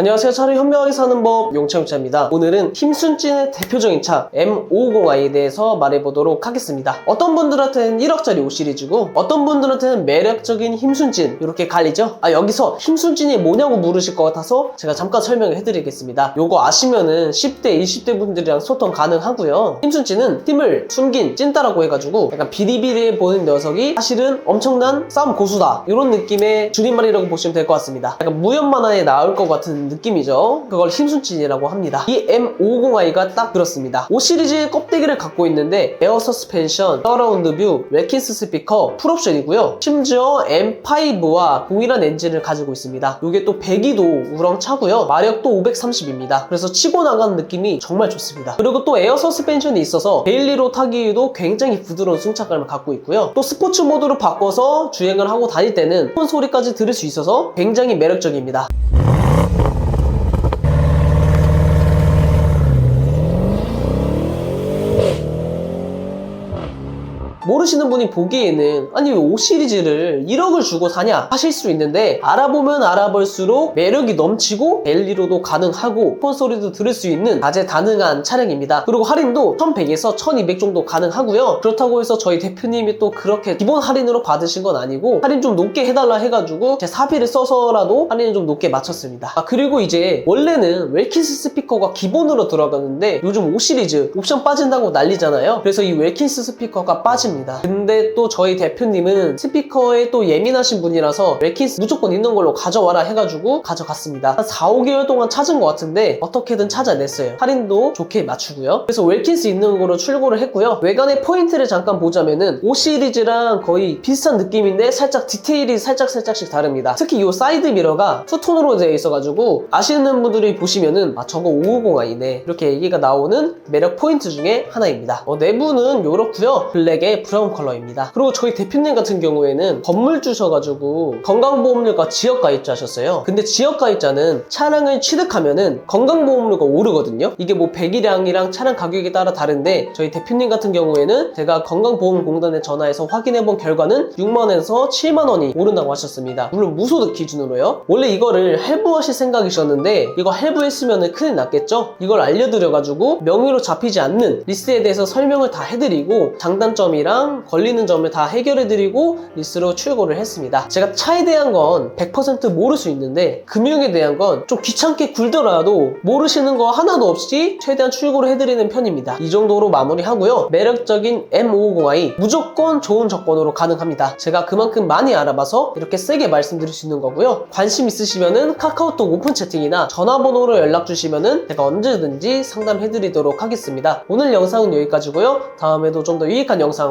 안녕하세요. 차를 현명하게 사는 법 용차용차입니다. 오늘은 힘순진의 대표적인 차 M550i에 대해서 말해보도록 하겠습니다. 어떤 분들한테는 1억짜리 5 시리즈고 어떤 분들한테는 매력적인 힘순진 이렇게 갈리죠. 아 여기서 힘순진이 뭐냐고 물으실 것 같아서 제가 잠깐 설명을 해드리겠습니다. 요거 아시면은 10대, 20대 분들이랑 소통 가능하고요. 힘순진은 힘을 숨긴 찐따라고 해가지고 약간 비리비리해 보이는 녀석이 사실은 엄청난 싸움 고수다 이런 느낌의 줄임말이라고 보시면 될 것 같습니다. 약간 무협 만화에 나올 것 같은 느낌이죠. 그걸 힘순진이라고 합니다. 이 M550i가 딱 그렇습니다. 5 시리즈의 껍데기를 갖고 있는데 에어 서스펜션, 서라운드 뷰, 웨킨스 스피커, 풀옵션이고요. 심지어 M5와 동일한 엔진을 가지고 있습니다. 이게 또 배기도 우렁차고요. 마력도 530입니다. 그래서 치고 나가는 느낌이 정말 좋습니다. 그리고 또 에어 서스펜션이 있어서 데일리로 타기에도 굉장히 부드러운 승차감을 갖고 있고요. 또 스포츠 모드로 바꿔서 주행을 하고 다닐 때는 폰 소리까지 들을 수 있어서 굉장히 매력적입니다. 모르시는 분이 보기에는 아니 왜 5 시리즈를 1억을 주고 사냐 하실 수 있는데 알아보면 알아볼수록 매력이 넘치고 벨리로도 가능하고 폰 소리도 들을 수 있는 다재다능한 차량입니다. 그리고 할인도 1100에서 1200 정도 가능하고요. 그렇다고 해서 저희 대표님이 또 그렇게 기본 할인으로 받으신 건 아니고 할인 좀 높게 해달라 해가지고 제 사비를 써서라도 할인을 좀 높게 맞췄습니다. 아 그리고 이제 원래는 웰킨스 스피커가 기본으로 들어가는데 요즘 5 시리즈 옵션 빠진다고 난리잖아요. 그래서 이 웰킨스 스피커가 빠집니다. 근데 또 저희 대표님은 스피커에 또 예민하신 분이라서 웰킨스 무조건 있는 걸로 가져와라 해가지고 가져갔습니다. 한 4, 5개월 동안 찾은 것 같은데 어떻게든 찾아냈어요. 할인도 좋게 맞추고요. 그래서 웰킨스 있는 거로 출고를 했고요. 외관의 포인트를 잠깐 보자면은 5 시리즈랑 거의 비슷한 느낌인데 살짝 디테일이 살짝 살짝씩 다릅니다. 특히 이 사이드 미러가 투톤으로 되어 있어가지고 아시는 분들이 보시면은 아 저거 550i네 이렇게 얘기가 나오는 매력 포인트 중에 하나입니다. 어, 내부는 이렇고요. 블랙에 브라운 컬러입니다. 그리고 저희 대표님 같은 경우에는 건물 주셔가지고 건강보험료가 지역가입자 하셨어요. 근데 지역가입자는 차량을 취득하면은 건강보험료가 오르거든요. 이게 뭐 배기량이랑 차량 가격에 따라 다른데 저희 대표님 같은 경우에는 제가 건강보험공단에 전화해서 확인해본 결과는 6만원에서 7만원이 오른다고 하셨습니다. 물론 무소득 기준으로요. 원래 이거를 할부하실 생각이셨는데 이거 할부했으면 큰일 났겠죠? 이걸 알려드려가지고 명의로 잡히지 않는 리스에 대해서 설명을 다 해드리고 장단점이랑 걸리는 점을 다 해결해드리고 리스로 출고를 했습니다. 제가 차에 대한 건 100% 모를 수 있는데 금융에 대한 건 좀 귀찮게 굴더라도 모르시는 거 하나도 없이 최대한 출고를 해드리는 편입니다. 이 정도로 마무리하고요. 매력적인 M550i 무조건 좋은 조건으로 가능합니다. 제가 그만큼 많이 알아봐서 이렇게 세게 말씀드릴 수 있는 거고요. 관심 있으시면은 카카오톡 오픈 채팅이나 전화번호로 연락 주시면은 제가 언제든지 상담해드리도록 하겠습니다. 오늘 영상은 여기까지고요. 다음에도 좀 더 유익한